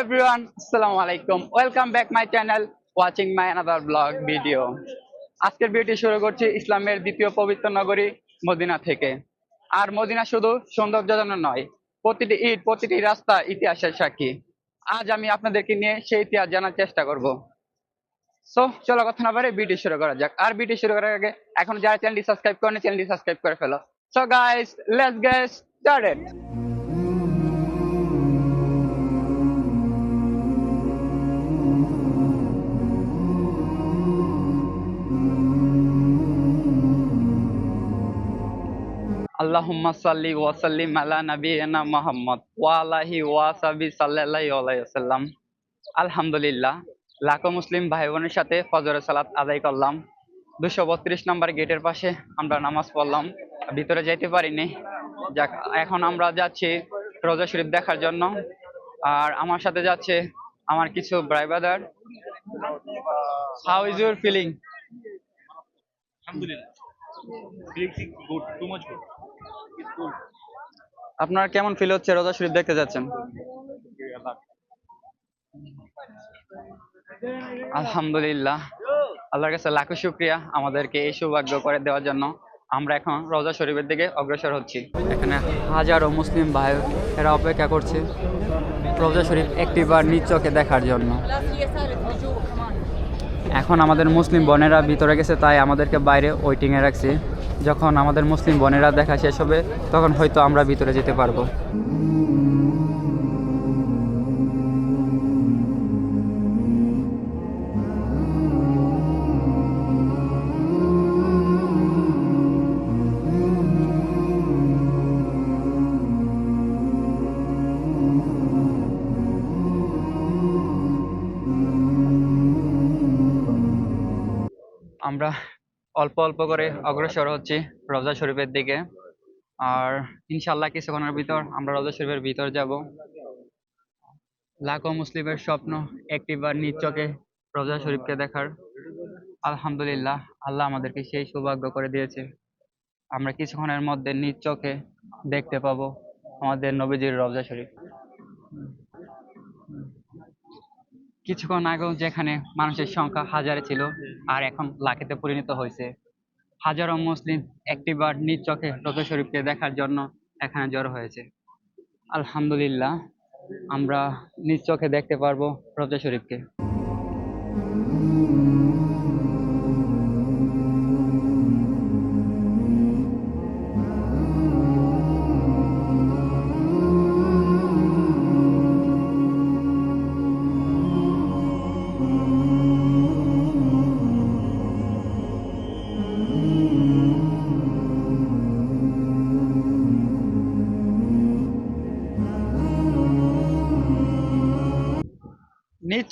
everyone, Assalamu alaikum. Welcome back my channel, watching my another vlog video. আজকের ভিডিওটি শুরু করছি ইসলামের দ্বিতীয় পবিত্র নগরী মদিনা থেকে। আর মদিনা শুধু সৌন্দর্য জন্য নয় প্রতিটি ইট প্রতিটি রাস্তা ইতিহাসের সাক্ষী। আজ আমি আপনাদেরকে নিয়ে সেই ইতিহাস জানার চেষ্টা করব। সো চলো কথা না বারে ভিডিও শুরু করা যাক। আর ভিডিও শুরু করার আগে এখন যারা চ্যানেলটি সাবস্ক্রাইব করেন চ্যানেলটি সাবস্ক্রাইব করে ফেলো। So guys let's get started আল্লাহুম্মা সাল্লি ওয়া সাল্লিম আলা নাবিয়িনা মুহাম্মদ ওয়া আলাহি ওয়া সাহবি সাল্লাল্লাহু আলাইহি ওয়াসাল্লাম। আলহামদুলিল্লাহ, লাখো মুসলিম ভাই বোনের সাথে ফজরের সালাত আদায় করলাম। দুশো বত্রিশ নম্বর গেটের পাশে আমরা নামাজ পড়লাম, ভিতরে যাইতে পারিনি। যাক, এখন আমরা যাচ্ছি রোজা শরীফ দেখার জন্য। আর আমার সাথে যাচ্ছে আমার কিছু ব্রাই brother. How is your feeling good. আপনার কেমন ফিল হচ্ছে রোজা শরীফ দেখতে যাচ্ছেন? আলহামদুলিল্লাহ। আল্লাহর কাছে লাখো শুক্রিয়া আমাদেরকে এই সৌভাগ্য করে দেওয়ার জন্য। আমরা এখন রোজা শরীফের দিকে অগ্রসর হচ্ছি। এখানে হাজারো মুসলিম ভাই এরা অপেক্ষা করছে রোজা শরীফ একটিবার নিজ চোখে দেখার জন্য। এখন আমাদের মুসলিম বোনেরা ভিতরে গেছে, তাই আমাদেরকে বাইরে ওয়েটিংয়ে রাখছে। যখন আমাদের মুসলিম বোনেরা দেখা শেষ হবে তখন হয়তো আমরা ভিতরে যেতে পারব। আমরা অল্প অল্প করে অগ্রসর হচ্ছি রোজা শরীফের দিকে। আর ইনশাল্লাহ কিছুক্ষণের ভিতর আমরা রোজা শরীফের ভিতর যাব। লাখো মুসলিমের স্বপ্ন একটিবার নিজ চোখে রোজা শরীফকে দেখার। আলহামদুলিল্লাহ, আল্লাহ আমাদেরকে সেই সৌভাগ্য করে দিয়েছে। আমরা কিছুক্ষণের মধ্যে নিজ চোখে দেখতে পাবো আমাদের নবীজির রোজা শরীফ। কিছুক্ষণ আগেও যেখানে মানুষের সংখ্যা হাজারে ছিল, আর এখন লাখেতে পরিণত হয়েছে। হাজারো মুসলিম একটিবার নিজ চোখে রোজা শরীফকে দেখার জন্য এখানে জড়ো হয়েছে। আলহামদুলিল্লাহ, আমরা নিজ চোখে দেখতে পারব রোজা শরীফকে।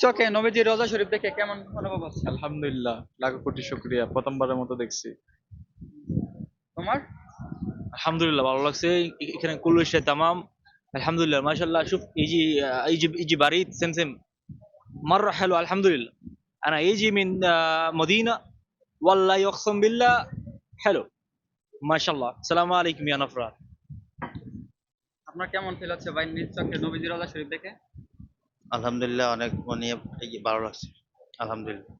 চকে নবীজি রোজা শরীফ দেখে কেমন অনুভব হচ্ছে? আলহামদুলিল্লাহ লাখো কোটি প্রথমবারের মতো দেখছি। তোমার? আলহামদুলিল্লাহ ভালো লাগছে। এখানে কুলুশে তামাম আলহামদুলিল্লাহ মাশাআল্লাহ এই যে এই যে এই যে বাড়ি সেম সেম মার আলহামদুলিল্লাহ। আনা এই যে মিন মদিনা ওয়াল্লাহ ইকসাম বিল্লাহ হ্যালো মাশাল্লাহ সালামু আলাইকুম ইয়া নফরাত। আপনার কেমন ফিল হচ্ছে ভাই নিজ চোখে নবীজির রোজা শরীফ দেখে? আলহামদুলিল্লাহ অনেক মানে এই যে ভালো লাগছে। আলহামদুলিল্লাহ।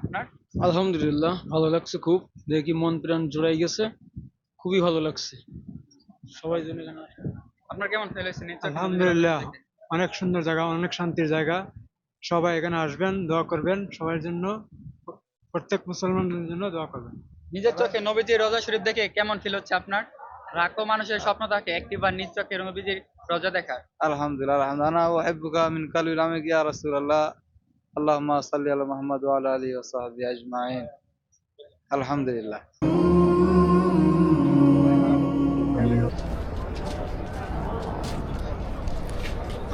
আপনার? আলহামদুলিল্লাহ ভালো লাগছে খুব। দেখি মন প্রাণ জোড়াই গেছে। খুবই ভালো লাগছে। সবাই জন্য আপনার কেমন ফিল আলহামদুলিল্লাহ অনেক সুন্দর জায়গা অনেক শান্তির জায়গা। সবাই এখানে আসবেন দোয়া করবেন। সবার জন্য প্রত্যেক মুসলমানদের জন্য দোয়া করবেন। নিজের চোখে নবীজির রোজা শরীফ দেখে কেমন ফিল হচ্ছে আপনার? লাখো মানুষের স্বপ্ন থাকে একটিবার নিজ চোখে নবীজির রোজা দেখার? আলহামদুলিল্লাহ আলহামদুলিল্লাহ। মিন ইয়া রাসূলুল্লাহ। আল্লাহুম্মা সাল্লি আলা ওয়া আলা আলিহি ওয়া সাহবিহি আজমাইন। আলহামদুলিল্লাহ।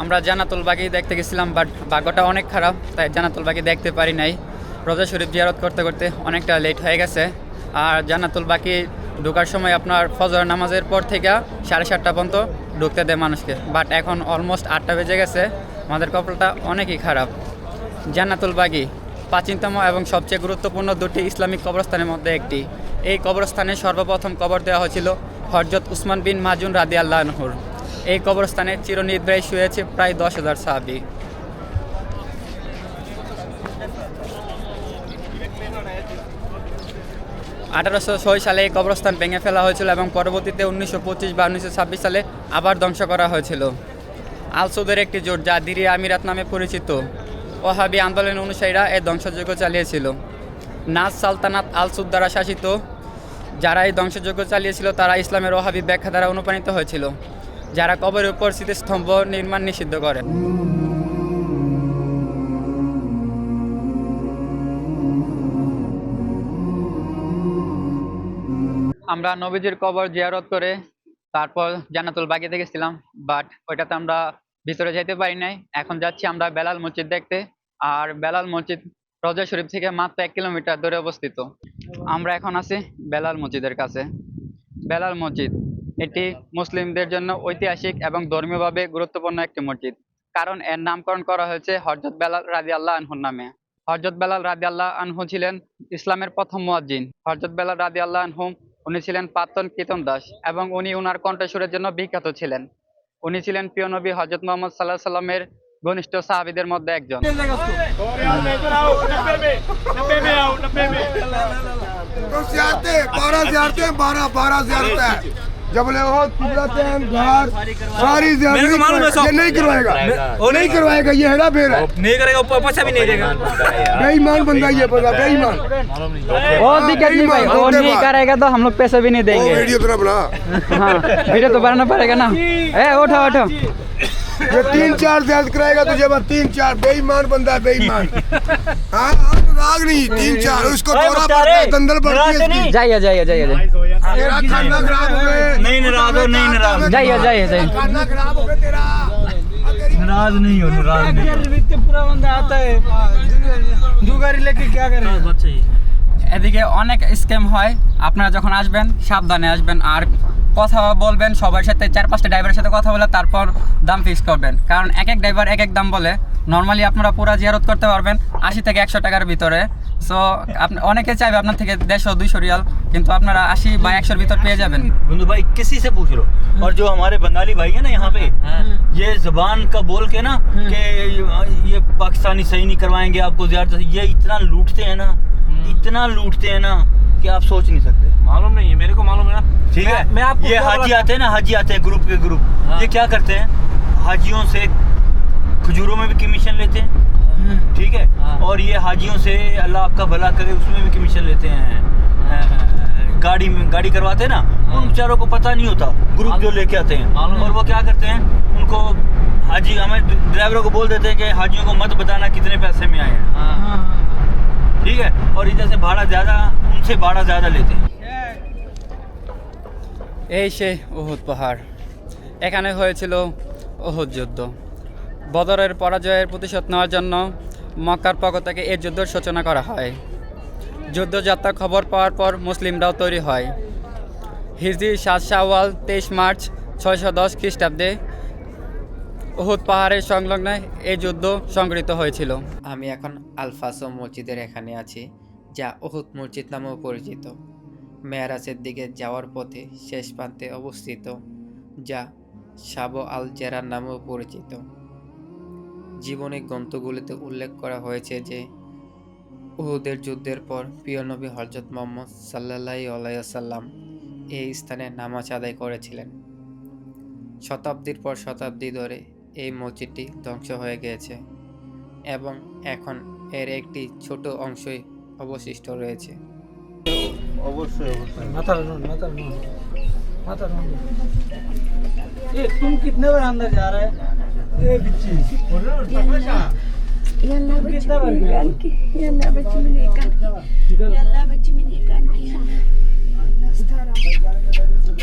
আমরা জানাতুল বাকি দেখতে গেছিলাম বাট ভাগ্যটা অনেক খারাপ তাই জানাতুল বাকি দেখতে পারি নাই। রোজা শরীফ জিয়ারত করতে করতে অনেকটা লেট হয়ে গেছে। আর জানাতুল বাকি ঢোকার সময় আপনার ফজর নামাজের পর থেকে সাড়ে সাতটা পর্যন্ত ঢুকতে দেয় মানুষকে। বাট এখন অলমোস্ট আটটা বেজে গেছে। আমাদের কপালটা অনেকই খারাপ। জান্নাতুল বাগি, প্রাচীনতম এবং সবচেয়ে গুরুত্বপূর্ণ দুটি ইসলামিক কবরস্থানের মধ্যে একটি। এই কবরস্থানে সর্বপ্রথম কবর দেওয়া হয়েছিল হরজত উসমান বিন মাজুন রাদি আল্লাহর এই কবরস্থানে চিরনিদ্রায় শুয়েছে প্রায় দশ হাজার সাহাবি। আঠারোশো ছয় সালে এই কবরস্থান ভেঙে ফেলা হয়েছিল এবং পরবর্তীতে উনিশশো পঁচিশ বা উনিশশো ছাব্বিশ সালে আবার ধ্বংস করা হয়েছিল। আলসুদের একটি জোট যা দিরি আমিরাত নামে পরিচিত। ওহাবি আন্দোলন অনুসারীরা এই ধ্বংসযজ্ঞ চালিয়েছিল। নাজ সালতানাত আলসুদ দ্বারা শাসিত যারা এই ধ্বংসযজ্ঞ চালিয়েছিল, তারা ইসলামের ওহাবি ব্যাখ্যা দ্বারা অনুপ্রাণিত হয়েছিল, যারা কবরের উপর স্মৃতিস্তম্ভ নির্মাণ নিষিদ্ধ করে আমরা নবীজির কবর জিয়ারত করে তারপর জান্নাতুল বাগিতে গেছিলাম বাট ওইটাতে আমরা ভিতরে যেতে পারি নাই। এখন যাচ্ছি আমরা বেলাল মসজিদ দেখতে, আর বেলাল মসজিদ রজা শরীফ থেকে মাত্র এক কিলোমিটার দূরে অবস্থিত। আমরা এখন আছি বেলাল মসজিদের কাছে। বেলাল মসজিদ, এটি মুসলিমদের জন্য ঐতিহাসিক এবং ধর্মীয়ভাবে গুরুত্বপূর্ণ একটি মসজিদ, কারণ এর নামকরণ করা হয়েছে হজরত বেলাল রাজি আল্লাহ আনহুর নামে। হজরত বেলাল রাজি আল্লাহ আনহু ছিলেন ইসলামের প্রথম মুয়াজ্জিন। হজরত বেলাল রাজি আল্লাহ আনহু উনি ছিলেন প্রাক্তন কীর্তন দাস এবং উনি উনার কণ্ঠস্বরের জন্য বিখ্যাত ছিলেন। উনি ছিলেন প্রিয় নবী হজরত মোহাম্মদ সাল্লাহ সাল্লামের ঘনিষ্ঠ সাহাবিদের মধ্যে একজন। जब ले हो तिबलते हैं घर सारी जियारतें ये नहीं करवाएगा। वो नहीं करवाएगा ये हेरा फेर है। नहीं करेगा पैसा भी नहीं देगा। बेईमान बंदा ये बंदा बेईमान। वो दिक्कत नहीं भाई वो नहीं करेगा तो हम लोग पैसे भी नहीं देंगे। वीडियो तो ना बना। हाँ वीडियो तो बनाना पड़ेगा ना। ए उठो उठो। ये तीन चार जियारत कराएगा तुझे बस तीन चार। बेईमान बंदा है बेईमान। हाँ हाँ, राग नहीं तीन चार। उसको दौरा पड़ता है दंदल पड़ती है जाइए जाइए जाइए जाइए। तेरा खाना खराब हो गए नहीं नाराज हो नहीं नाराज जाइए जाइए जाइए खाना खराब हो गया तेरा नाराज नहीं हो नाराज नहीं पूरा बंदा आता है दो गाड़ी लेके क्या करें এদিকে অনেক স্ক্যাম হয় আপনারা যখন আসবেন সাবধানে আসবেন আর কথা বলবেন সবার সাথে চার পাঁচটা ড্রাইভারের সাথে কথা বলে তারপর দাম ফিক্স করবেন কারণ এক এক ড্রাইভার এক এক দাম বলে নর্মালি আপনারা পুরো জিয়ারত করতে পারবেন আশি থেকে একশো টাকার ভিতরে সো অনেকে চাইবে আপনার থেকে দেড়শো দুইশো রিয়াল কিন্তু আপনারা আশি বা একশোর ভিতর পেয়ে যাবেন बंधु भाई किसी से पूछ लो और जो हमारे बंगाली भाई है ना यहाँ पे ये जबान का बोल के ना कि ये पाकिस्तानी सही नहीं करवाएंगे आपको ज्यादा ये इतना लूटते हैं ना इतना लूटते हैं ना कि आप सोच नहीं सकते मालूम नहीं है मेरे को मालूम है ना ठीक है मैं आपको ये क्या हाजी बोला- आते हैं ना हाजी आते हैं ग्रुप के ग्रुप हाँ। ये क्या करते हैं हाजियों से खजूरों में भी कमीशन लेते हैं ठीक है हाँ। और ये हाजियों से अल्लाह आपका भला करे उसमें भी कमीशन लेते हैं अ, गाड़ी में गाड़ी करवाते हैं ना उन बेचारों को पता नहीं होता ग्रुप जो लेके आते हैं मालूम है। और वो क्या करते हैं उनको हाजी हमें ड्राइवरों को बोल देते हैं कि हाजियों को मत बताना कितने पैसे में आए हैं ठीक है और इधर से भाड़ा ज़्यादा उनसे भाड़ा ज़्यादा लेते हैं এই সেই উহুদ পাহাড় এখানে হয়েছিল উহুদ যুদ্ধ বদরের পরাজয়ের প্রতিশোধ নেওয়ার জন্য মক্কার পক্ষ থেকে এই যুদ্ধের সূচনা করা হয়। যুদ্ধযাত্রার খবর পাওয়ার পর মুসলিমরাও তৈরি হয়। হিজরি, সাত শাওয়াল, তেইশ মার্চ, ছয়শো দশ খ্রিস্টাব্দে উহুদ পাহাড়ের সংলগ্নে এই যুদ্ধ সংঘটিত হয়েছিল। আমি এখন আলফাসো মসজিদের এখানে আছি, যা উহুদ মসজিদ নামেও পরিচিত। মেয়ারাজের দিকে যাওয়ার পথে শেষ প্রান্তে অবস্থিত, যা সাবো আল জেরার নামেও পরিচিত। জীবনী গ্রন্থগুলিতে উল্লেখ করা হয়েছে যে উহুদের যুদ্ধের পর প্রিয় নবী হজরত মোহাম্মদ সাল্লাহ আলাইসাল্লাম এই স্থানে নামাজ আদায় করেছিলেন শতাব্দীর পর শতাব্দী ধরে এই মসজিদটি ধ্বংস হয়ে গিয়েছে এবং এখন এর একটি ছোট অংশই অবশিষ্ট রয়েছে माथा नून माथा नून माथा नून ये तुम कितने बार अंदर जा रहा है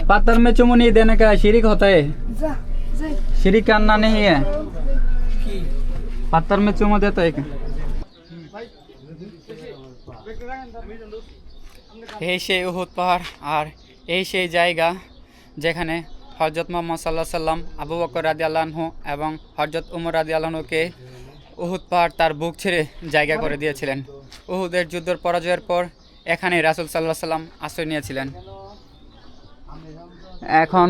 पत्थर में चुम नहीं देने का शिरक होता है। शिरक करना नहीं है। पत्थर में चुम देता है हे से उहुद पहाड़ और ये से जगह, जेखने হজরত মোহাম্মদ সাল্লাহ সাল্লাম আবু বকর রাজি আল্লাহু এবং হজরত উমর রাজি আল্লাহনুকে উহুদ পাহাড় তার বুক ছেড়ে জায়গা করে দিয়েছিলেন। উহুদের যুদ্ধের পরাজয়ের পর এখানে রাসুল সাল্লাহ সাল্লাম আশ্রয় নিয়েছিলেন। এখন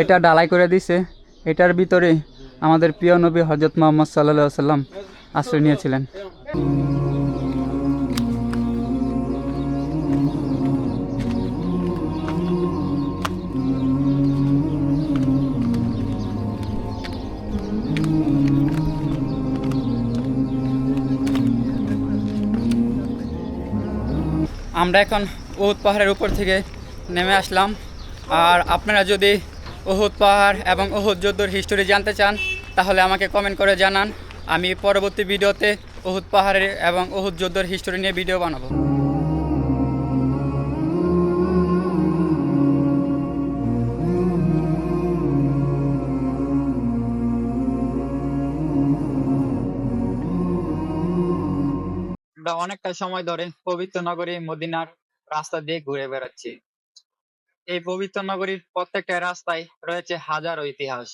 এটা ডালাই করে দিছে। এটার ভিতরে আমাদের প্রিয় নবী হজরত মোহাম্মদ সাল্লাহ সাল্লাম আশ্রয় নিয়েছিলেন। আমরা এখন উহুদ পাহাড়ের উপর থেকে নেমে আসলাম। আর আপনারা যদি উহুদ পাহাড় এবং উহুদ যুদ্ধর হিস্টোরি জানতে চান, তাহলে আমাকে কমেন্ট করে জানান। আমি পরবর্তী ভিডিওতে উহুদ পাহাড়ের এবং উহুদ যুদ্ধর হিস্টোরি নিয়ে ভিডিও বানাবো। আমরা অনেকটা সময় ধরে পবিত্র নগরী মদিনার রাস্তা দিয়ে ঘুরে বেড়াচ্ছি। এই পবিত্র নগরীর প্রত্যেকটা রাস্তায় রয়েছে হাজারো ইতিহাস।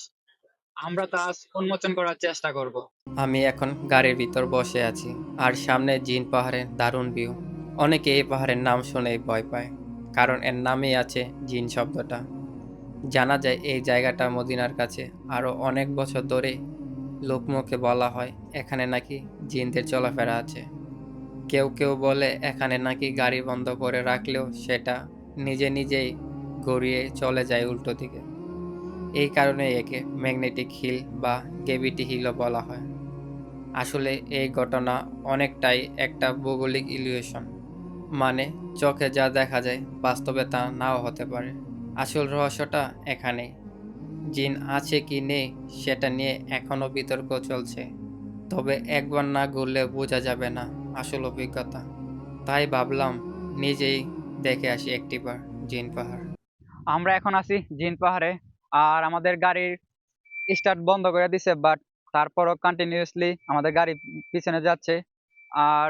আমরা তা আজ উন্মোচন করার চেষ্টা করব। আমি এখন গাড়ির ভিতর বসে আছি, আর সামনে জিন পাহাড়ের দারুণ ভিউ। অনেকে এই পাহাড়ের নাম শুনেই ভয় পায়, কারণ এর নামেই আছে জিন শব্দটা। জানা যায় এই জায়গাটা মদিনার কাছে। আরও অনেক বছর ধরে লোকমুখে বলা হয়, এখানে নাকি জিনদের চলাফেরা আছে। কেউ কেউ বলে, এখানে নাকি গাড়ি বন্ধ করে রাখলেও সেটা নিজে নিজেই গড়িয়ে চলে যায় উল্টো দিকে। এই কারণে একে ম্যাগনেটিক হিল বা গ্রেভিটি হিলও বলা হয়। আসলে এই ঘটনা অনেকটাই একটা ভৌগোলিক ইলিউশন মানে চোখে যা দেখা যায় বাস্তবে তা নাও হতে পারে। আসল রহস্যটা এখানেই। জিন আছে কি নেই সেটা নিয়ে এখনও বিতর্ক চলছে, তবে একবার না ঘুরলে বোঝা যাবে না। আসল অভিজ্ঞতা। তাই ভাবলাম নিজেই দেখে আসি একটিবার জিন পাহাড়। আমরা এখন আছি জিন পাহাড়ে, আর আমাদের গাড়ির স্টার্ট বন্ধ করে দিছে বাট তারপরও কন্টিনিউয়াসলি আমাদের গাড়ি পিছনে যাচ্ছে। আর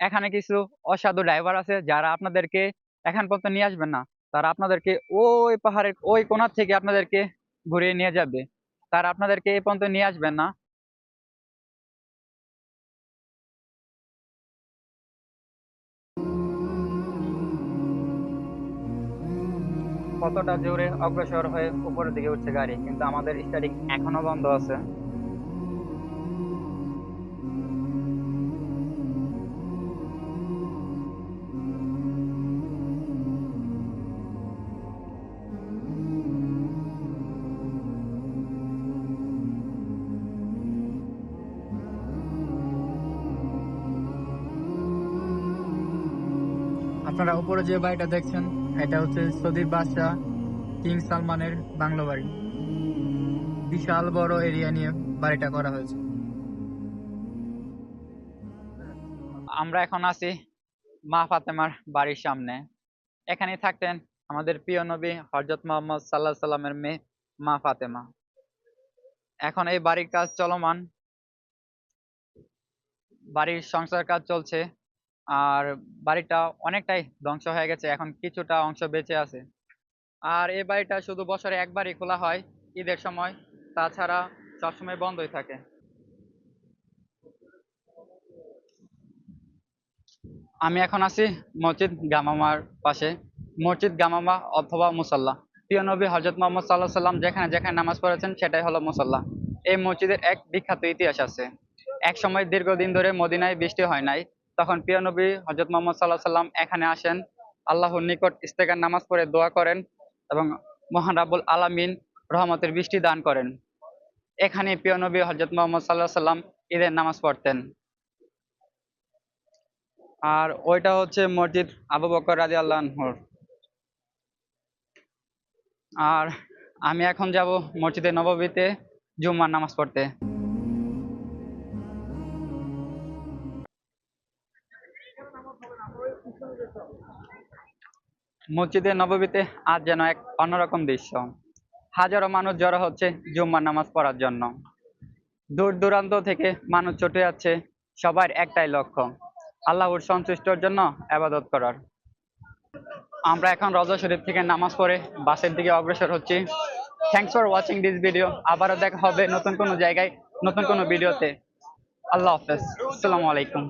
এখানে কিছু অসাধু ড্রাইভার আছে, যারা আপনাদেরকে এখান পর্যন্ত নিয়ে আসবেন না। তারা আপনাদেরকে ওই পাহাড়ের ওই কোণার থেকে আপনাদেরকে ঘুরিয়ে নিয়ে যাবে। তারা আপনাদেরকে এই পর্যন্ত নিয়ে আসবেন না। কতটা জোরে অগ্রসর হয়ে উপরের দিকে উঠছে গাড়ি, কিন্তু আমাদের স্টার্টিং এখনও বন্ধ আছে। আপনারা উপরে যে বাড়িটা দেখছেন এটা হচ্ছে সৌদির বাদশাহ, কিং সালমানের বাংলো বাড়ি। বিশাল বড় এরিয়া নিয়ে বাড়িটা করা হয়েছে। আমরা এখন আছি মা ফাতেমার বাড়ির সামনে। এখানে থাকতেন আমাদের প্রিয় নবী হজরত মোহাম্মদ সাল্লাহ সাল্লামের মেয়ে মা ফাতেমা। এখন এই বাড়ির কাজ চলমান। বাড়ির সংসার কাজ চলছে। আর বাড়িটা অনেকটাই ধ্বংস হয়ে গেছে, এখন কিছুটা অংশ বেঁচে আছে। আর এই বাড়িটা শুধু বছরে একবারই খোলা হয় ঈদের সময়, তাছাড়া সবসময় বন্ধই থাকে। আমি এখন আছি মসজিদ গামামার পাশে। মসজিদ গামামা অথবা মুসাল্লা। প্রিয় নবী হজরত মোহাম্মদ সাল্লাহ সাল্লাম যেখানে যেখানে নামাজ পড়েছেন, সেটাই হলো মুসাল্লা। এই মসজিদের এক বিখ্যাত ইতিহাস আছে। এক সময় দীর্ঘদিন ধরে মদিনায় বৃষ্টি হয় নাই। তখন প্রিয় নবী হজরত মোহাম্মদ সাল্লাহ সাল্লাম এখানে আসেন। আল্লাহর নিকট ইস্তেকার নামাজ পড়ে দোয়া করেন এবং মহান রাবুল আলামিন রহমতের বৃষ্টি দান করেন। এখানে প্রিয় নবী হজরত মোহাম্মদ সাল্লাহ সাল্লাম ঈদের নামাজ পড়তেন। আর ওইটা হচ্ছে মসজিদ আবু বকর রাজি আল্লাহর আর আমি এখন যাব মসজিদে নববীতে জুম্মার নামাজ পড়তে। মসজিদে নববীতে আজ যেন এক অন্যরকম দৃশ্য। হাজারো মানুষ জড়ো হচ্ছে জুম্মার নামাজ পড়ার জন্য। দূর দূরান্ত থেকে মানুষ ছুটে যাচ্ছে সবার একটাই লক্ষ্য, আল্লাহর সন্তুষ্টর জন্য আবাদত করার। আমরা এখন রজা শরীফ থেকে নামাজ পড়ে বাসের দিকে অগ্রসর হচ্ছি। Thanks for watching this video আবারও দেখা হবে নতুন কোনো জায়গায়, নতুন কোনো ভিডিওতে। আল্লাহ হাফেজ। আসসালামু আলাইকুম।